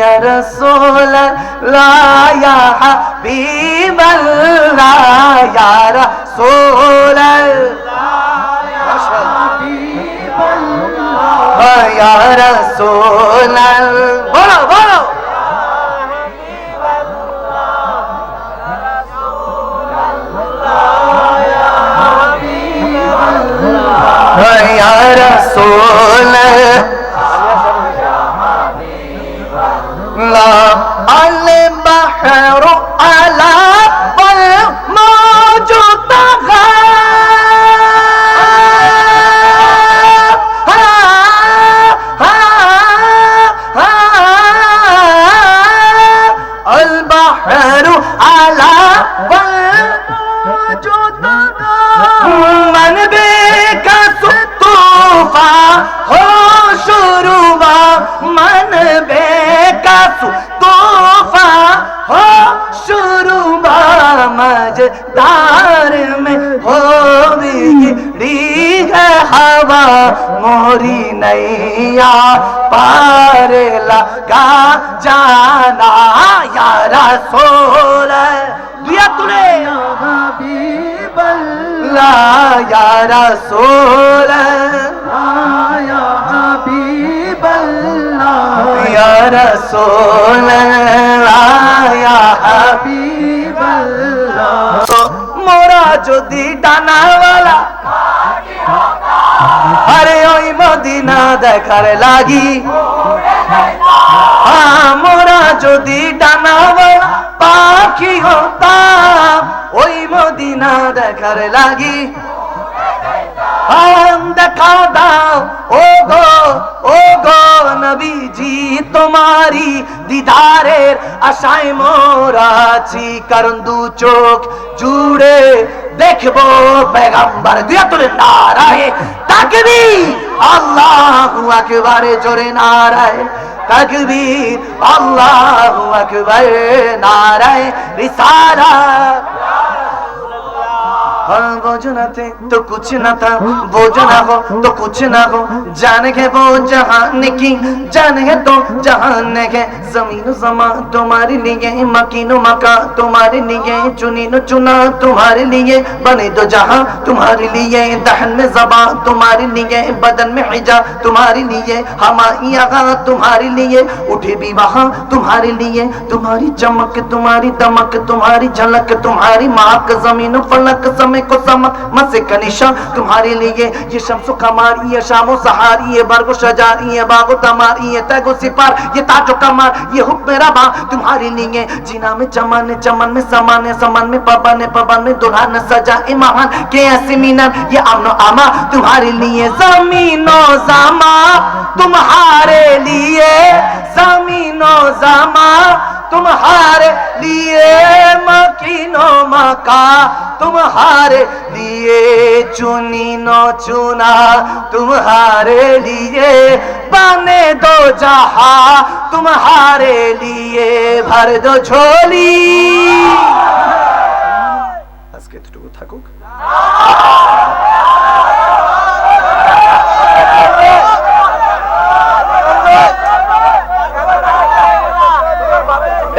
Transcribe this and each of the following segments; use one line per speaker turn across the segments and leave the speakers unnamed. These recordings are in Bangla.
يا رسول الله يا حبيب الله يا رسول الله يا حبيب الله يا رسول الله بولو بولو يا رسول الله Beni سمجھدار میں ہو گری ہے ہوا، موری نیا پار لگا جانا۔ یا رسول، دیا تُرے یا حبیب اللہ یا رسول، یا حبیب اللہ یا رسول یا حبیب۔ اللہ যদি ডানাওয়ালা আরে ওই মদিনা দেখার লাগি। আমরা যদি ডানাওয়ালা পাখি হতাম, ওই মদিনা দেখার লাগি। দেখা দাও ও গো ও গো নবীজি তোমারি দিদারের আশায় মোরাছি কারণ দু চোখ জুড়ে দেখব পেগাম্বার দিয়া তোরে নারায়। তাকবি আল্লাহ আকবারে জোরে নারায়। তাকবি আল্লাহ আকবার নারায়। تو کچھ نہ تھا بوجھنا ہو تو کچھ نہ ہو جان گے وہ جہان کی جان تو جہان زمین و زمان تمہارے لیے مکین و تمہارے لیے چنین و چنا تمہارے لیے بنے دو جہاں تمہارے لیے دہن میں زبان تمہارے لیے بدن میں حجا تمہارے لیے ہماری آغا تمہارے لیے اٹھے بھی وہاں تمہارے لیے تمہاری چمک تمہاری دمک تمہاری جھلک تمہاری ماک زمین و فلک سمے کی قسمت مسے کا نشاں تمہارے لیے یہ شمس و کمار یہ شام و سہار یہ برگ و شجار یہ باغ و تمار یہ تیگ و سپار یہ تاج و کمار یہ حب میرا با تمہارے لیے جینا میں چمن چمن میں سمان سمان میں پبن پبن میں دلہن، سجا امام کے ایسی مینن، یہ امن و اما تمہارے لیے زمین و زمان تمہارے لیے زمین و زمان तुम्हारे लिए मकीनो मका तुम्हारे लिए चुनी नो चुना तुम्हारे लिए बने दो जहा तुम्हारे लिए भर दो झोली আজকে এতটুকু থাকুক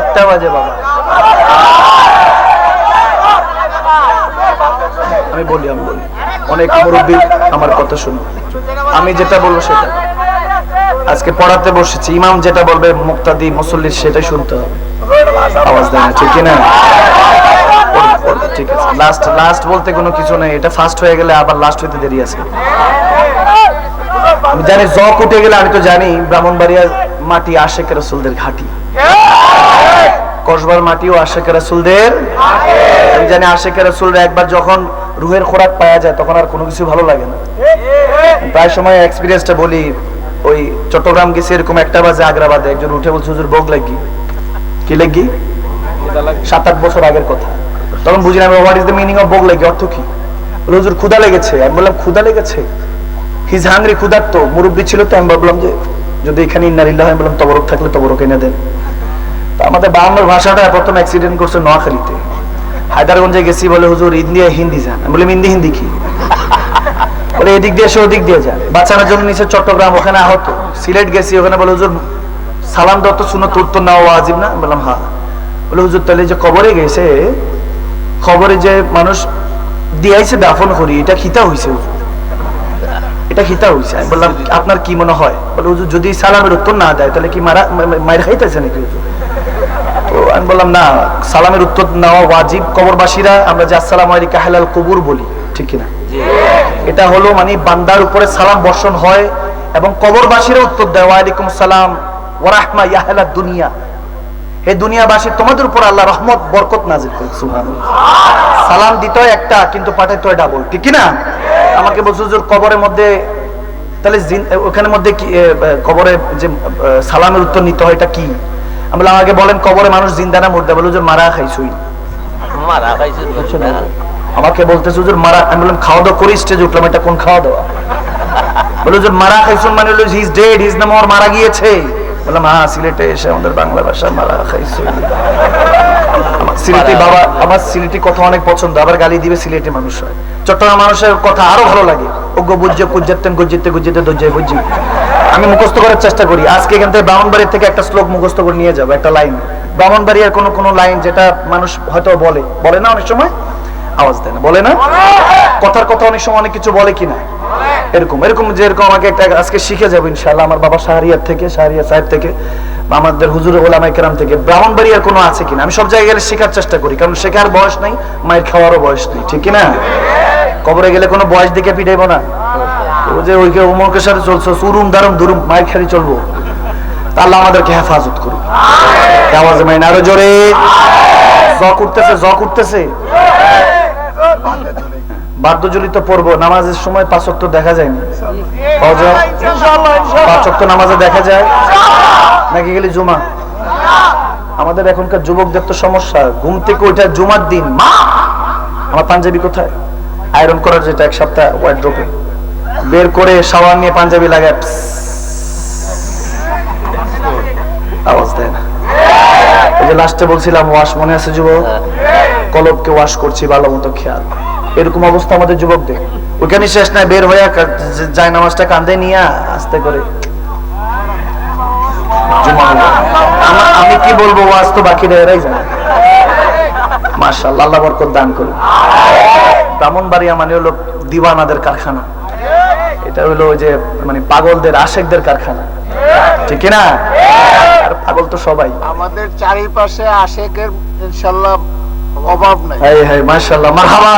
একটা বাজে বাবা। আমি বলি আমি বলি। অনেক মুরব্বী আমার কথা শুনো আমি যেটা বলব সেটা। আজকে পড়াতে বসেছি। ইমাম যেটা বলবে, মুক্তাদি, মুসল্লি, সেটাই শুনতে হবে। আওয়াজ দেয় না, ঠিক না ঠিক আছে। লাস্ট লাস্ট বলতে কোনো কিছু নেই। এটা ফার্স্ট হয়ে গেলে আবার লাস্ট হইতে দেরি আছে। আমি জানি জ উঠে গেলে আমি তো জানি ব্রাহ্মণবাড়িয়া মাটি আশেখ রসুলদের ঘাটি। কসবার মাটিও আশেখ রসুলদের। আমি জানি আশেখ রসুলরা একবার যখন রুহের খোরাক পাওয়া যায় তখন আর কোনো কিছু ভালো লাগে না। প্রায় সময় এক্সপিরিয়েন্সটা বলি ওই চট্টগ্রাম গেছে এরকম একটা বাজে আগ্রাবাদে একজন উঠে বলছে হুজুর বোগ লাগি। কি লাগি? সাত আট বছর আগের কথা। তখন বুঝি না what is the meaning of বোগ লাগি? অর্থ কি? বলে, হুজুর ক্ষুদা লেগেছে। আমি বললাম ক্ষুদা লেগেছে? হিজ হাংরি ক্ষুদার তো মুরব্বী ছিল তো আমি ভাবলাম যে যদি এখানে ইন্নারিল্লাহ আমি বললাম তবরক থাকলে তবরক এনে দেন। আমাদের বাংলার ভাষাটা প্রথম অ্যাক্সিডেন্ট করছে নোয়াখালীতে। হায়দারগঞ্জে গেছি বলে হুজুর ইন্ডিয়া হিন্দি যান। আমি বললাম হিন্দি হিন্দি কি? বলে, এদিক দিয়ে এসে, ওদিক দিয়ে যান। বাচ্চারা জন্য নিচে চট্টগ্রাম ওখানে আহত। সিলেট গেছি, ওখানে বলে, হুজুর, সালাম দেওয়া তো শুনো, তোর তো নেওয়া ওয়াজিব না? বললাম হ্যাঁ বলে, হুজুর, তাহলে যে কবরে গেছে খবরে যে মানুষ দিয়াইছে দাফন করি, এটা খিতা হুজুর। এটা খিতা আমি বললাম, আপনার কি মনে হয়? বলে, হুজুর, যদি সালামের উত্তর না দেয়, তাহলে কি মারা মায়ের খাইতেছে নাকি, হুজুর? আমি বললাম না সালামের উত্তর নেওয়া ওয়াজিব কবরবাসীরা আমরা যে আসসালাম হালাল কবুর বলি। ঠিক কিনা? এটা হলো মানে বান্দার উপরে সালাম বর্ষণ হয় এবং কবরবাসীরা উত্তর দেয় ওয়ালাইকুম সালাম ইয়াহলা দুনিয়া। হে দুনিয়াবাসী তোমাদের উপর আল্লাহ রহমত বরকত করুক সুবহানাল্লাহ। সালাম দিতে একটা কিন্তু পাঠাইতে ডাবল। ঠিক কি না আমাকে বলছো হুজুর কবরের মধ্যে তাহলে ওখানের মধ্যে কবরে যে সালামের উত্তর নিতে হয় এটা কি? আমি বললাম আমাকে বলেন কবরে মানুষ জিন্দা না মুর্দা বলে হুজুর মারা খাইছুই।
মারা খাইছে
আমাকে বলতেছে হুজুর মারা আমি বললাম খাওয়া দাওয়া করে স্টেজে উঠলাম এটা কোন খাওয়া দাওয়া? বলে হুজুর মারা খাইছুন মানে হলো হিজ ডেড হিজ নাম ওর মারা গিয়েছে। বললাম হ্যাঁ সিলেটে এসে আমাদের বাংলা ভাষা মারা আমার সিলেটি বাবা আমার সিলেটি কথা অনেক পছন্দ আবার গালি দিবে সিলেটি মানুষ হয়। চট্টগ্রাম মানুষের কথা আরও ভালো লাগে। ওগ্য বুঝ্য কুজ্জাতেন গুজ্জিতে গুজ্জিতে দজ্জায় বুঝি আমি মুখস্থ করার চেষ্টা করি। আজকে এখান থেকে ব্রাহ্মণবাড়ির থেকে একটা শ্লোক মুখস্থ করে নিয়ে যাব, একটা লাইন। ব্রাহ্মণবাড়িয়ার কোনো কোনো লাইন যেটা মানুষ হয়তো বলে। বলে না অনেক সময়? আওয়াজ দেয় না। বলে না? কথার কথা অনেক সময় অনেক কিছু বলে কিনা? এরকম এরকম যে এরকম আমাকে একটা আজকে শিখে যাব ইনশাআল্লাহ আমার বাবা শাহরিয়ার থেকে শাহরিয়া সাহেব থেকে, আমাদের হুজুর ওলামাই কেরাম থেকে। ব্রাহ্মণবাড়িয়ার কোনো আছে কিনা? আমি সব জায়গায় গেলে শেখার চেষ্টা করি, কারণ শেখার বয়স নাই, মায়ের খাওয়ারও বয়স নেই। ঠিক কিনা? কবরে গেলে কোনো বয়স দিকে পিটাইবো না? ও যে ওইকে উমরকের সাথে চলছো সুরুম দারুম দুরুম খালি চলবো। আল্লাহ আমাদেরকে হেফাজত করুন আওয়াজ মাইন আরও জোরে। জ করতেছে জ করতেছে বাদ্যজলিত পড়ব নামাজের সময় পাঁচ ওয়াক্ত দেখা যায়নি পাওয়া যায়? পাঁচ ওয়াক্ত নামাজে দেখা যায়। নাকি গেলে জুমা? আমাদের এখনকার যুবকদের তো সমস্যা। ঘুম থেকে ওইটা জুমার দিন মা! আমার পাঞ্জাবি কোথায়? আয়রন করার যেটা এক সপ্তাহ ওয়ার্ড্রোপে বের করে শাওয়ার নিয়ে পাঞ্জাবি লাগায়। আওয়াজ দেয় না। এই যে লাস্টে বলছিলাম ওয়াশ মনে আছে যুবক? কলবকে ওয়াশ করছি, ভালো মতো খেয়াল। এরকম অবস্থা আমাদের যুবকদের। শেষ নাই, বের যায় নামাজটা কান্দে নিয়ে আস্তে করে। আমা- কি বলব ওয়াজ তো বাকি এরাই জানে মার্শাল্লাহ আল্লাহ বরকত দান করুন। ব্রাহ্মণবাড়িয়া মানে হলো দিওয়ানাদের কারখানা। এটা হলো ওই যে মানে পাগলদের আশেকদের কারখানা। ঠিক না আর পাগল তো সবাই।
আমাদের চারিপাশে আশেকের ইনশাল্লাহ অভাব নাই।
হাই হাই মাশাআল্লাহ মারহাবা।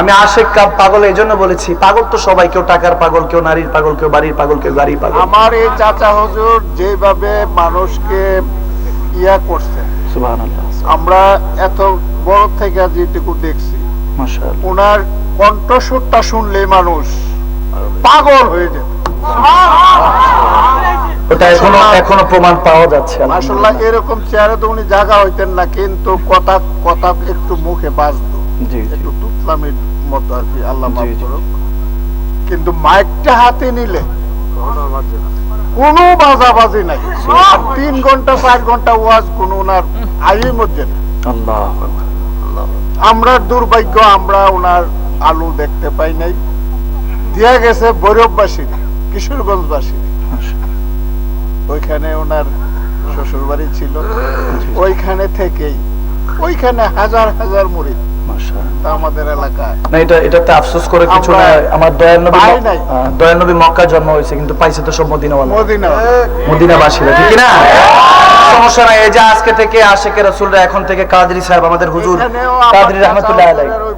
আমি আশেক পাগল এই জন্য বলেছি পাগল তো সবাই কেউ টাকার পাগল কেউ নারীর পাগল কেউ বাড়ির পাগল কেউ গাড়ির পাগল।
আমার এই চাচা হুজুর যেভাবে মানুষকে ইয়া করছে
সুবহানাল্লাহ।
আমরা এত বড় থেকে যেটুকু দেখছি
মাশাআল্লাহ।
ওনার কণ্ঠস্বরটা শুনলে মানুষ পাগল হয়ে যেত।
ওটা এখনও এখনও প্রমাণ পাওয়া যাচ্ছে
আসলে এরকম চেয়ারে তো উনি জায়গা হইতেন না কিন্তু কথা কথা একটু মুখে বাজতো।
জি জি।
একটু তুতলামির মতো আর কি আল্লাহ মাফ
জি, জি।
করুক। কিন্তু মাইকটা হাতে নিলে কোনো বাজাবাজি নাই। তিন ঘণ্টা চার ঘণ্টা ওয়াজ কোন ওনার মধ্যে। আমরা দুর্ভাগ্য আমরা ওনার আলু দেখতে পাই নাই। দিয়া গেছে বৈরববাসী কিশোরগঞ্জবাসী। ওইখানে ওনার শ্বশুর বাড়ি ছিল ওইখানে থেকেই ওইখানে হাজার হাজার মুড়ি। আমাদের এলাকায়।
না এটা এটাতে আফসোস করে কিছু না
আমার
দয়াল নবী
পাই নাই।
দয়াল নবী মক্কা জন্ম হয়েছে কিন্তু পাইছে তো সব মদিনাওয়ালা।
মদিনা।
মদিনাবাসীরা ঠিক না? সমস্যা নাই এই যে আজকে থেকে রসুলরা এখন থেকে কাদরি সাহেব আমাদের হুজুর কাদরি রহমতুল্লাহ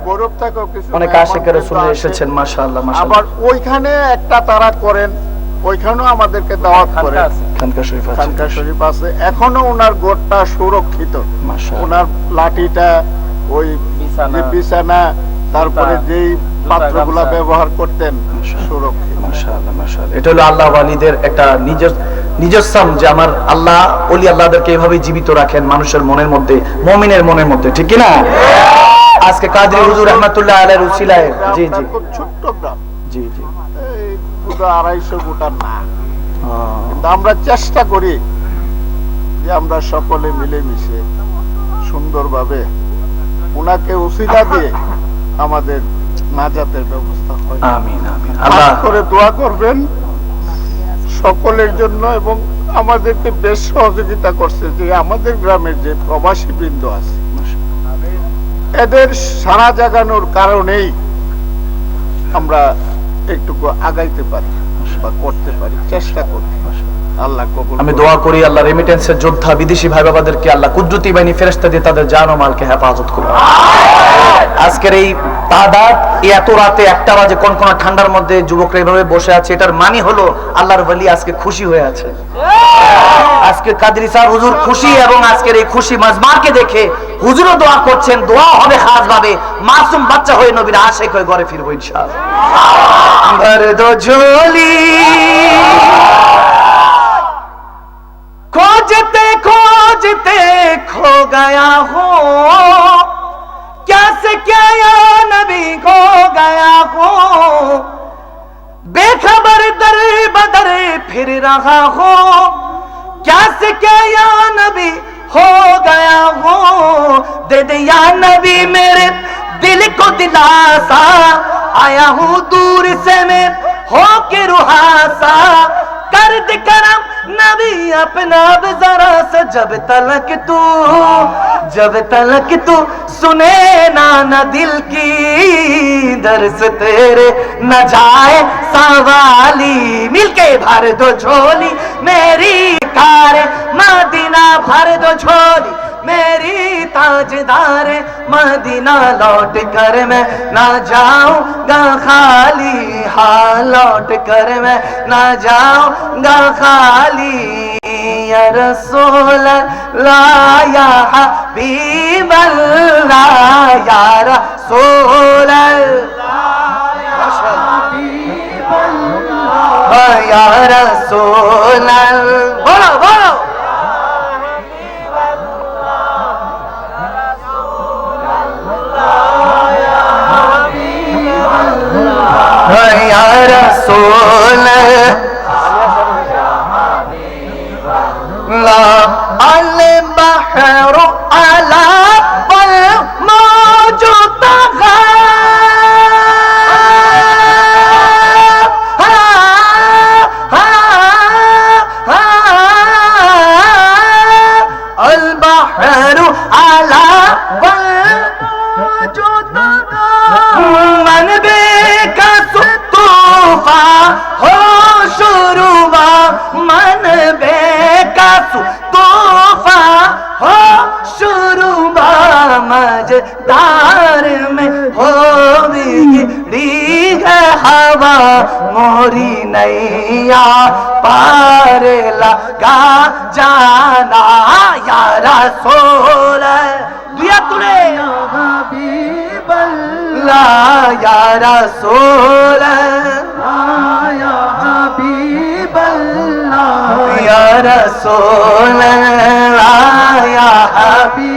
গৌরব থেকেও কিছু
অনেক রসুল। এসেছেন মাশাআল্লাহ
আবার ওইখানে একটা তারা করেন ওইখানেও আমাদেরকে দাওয়াত করে
খানকা শরীফ আছে।
খানকা শরীফ আছে। এখনও ওনার গোটটা সুরক্ষিত। ওনার লাঠিটা ওই যে বিছানা তারপরে যেই পাত্রগুলা ব্যবহার করতেন সুরক্ষিত।
মাশাআল্লাহ মাশাআল্লাহ। এটা হলো আল্লাহ ওয়ালিদের একটা নিজের নিজস্বাম যে আমার আল্লাহ ওলি আল্লাহদেরকে এইভাবে জীবিত রাখেন মানুষের মনের মধ্যে মুমিনের মনের মধ্যে ঠিক কি না আজকে কাদরি হুজুর রহমাতুল্লাহ আলাইহির উসিলায়? জি জি।
ছোট্ট গ্রাম।
জি জি।
আড়াইশো গোটা না। কিন্তু আমরা চেষ্টা করি যে আমরা সকলে মিলেমিশে সুন্দরভাবে উনাকে উসিলা দিয়ে আমাদের নাজাতের ব্যবস্থা হয়।
আমিন আমিন।
আল্লাহ। করে দোয়া করবেন সকলের জন্য এবং আমাদেরকে বেশ সহযোগিতা করছে যে আমাদের গ্রামের যে প্রবাসী বৃন্দ আছে এদের সারা জাগানোর কারণেই আমরা একটুকু আগাইতে পারি বা করতে পারি চেষ্টা করি আল্লাহ
আমি দোয়া করি আল্লাহ রেমিটেন্সের যোদ্ধা বিদেশি ভাই বাবাদেরকে আল্লাহ কুদরতি বাহিনী ফেরেস্তা দিয়ে তাদের জান ও মালকে হেফাজত করুন আজকের এই এত রাতে একটা বাজে কোন কোন ঠান্ডার মধ্যে যুবকরা এভাবে বসে আছে, এটার মানে হলো আল্লাহর বলি আজকে খুশি হয়ে আছে। আজকে কাদরি হুজুর খুশি এবং আজকের এই খুশি দেখে হুজুরও দোয়া করছেন দোয়া হবে খাস ভাবে মাসুম বাচ্চা হয়ে নবীর আশেক হয়ে ঘরে ফিরবো ইনশাআল্লাহ। খোজতে খোজতে খো গয়া হো। پھر رہا ہو، کیا سے کیا یا نبی ہو گیا ہو؟ دے دے یا نبی میرے دل کو دلاسا، آیا ہوں دور سے میں ہو کے روحاسا۔ کرد کرم نبی اپنا ذرا سے جب تلک تو جب تلک تو سنے نا نہ دل کی، درس تیرے نہ جائے سوالی۔ مل کے بھر دو جھولی، میری کار مدینہ بھر دو جھولی۔ میری تاجدار مدینہ لوٹ کر میں نہ جاؤں گا خالی ہاں لوٹ کر میں نہ جاؤں گا خالی۔ يا رسول الله يا حبيب الله يا رسول الله يا رسول الله. يا رسول الله بولو بولو يا رسول دار میں ہوگی ہوا، موری نیا پار لگا جانا۔ یارا سول دیا تلے بلا یارا سول رسول یا حبیب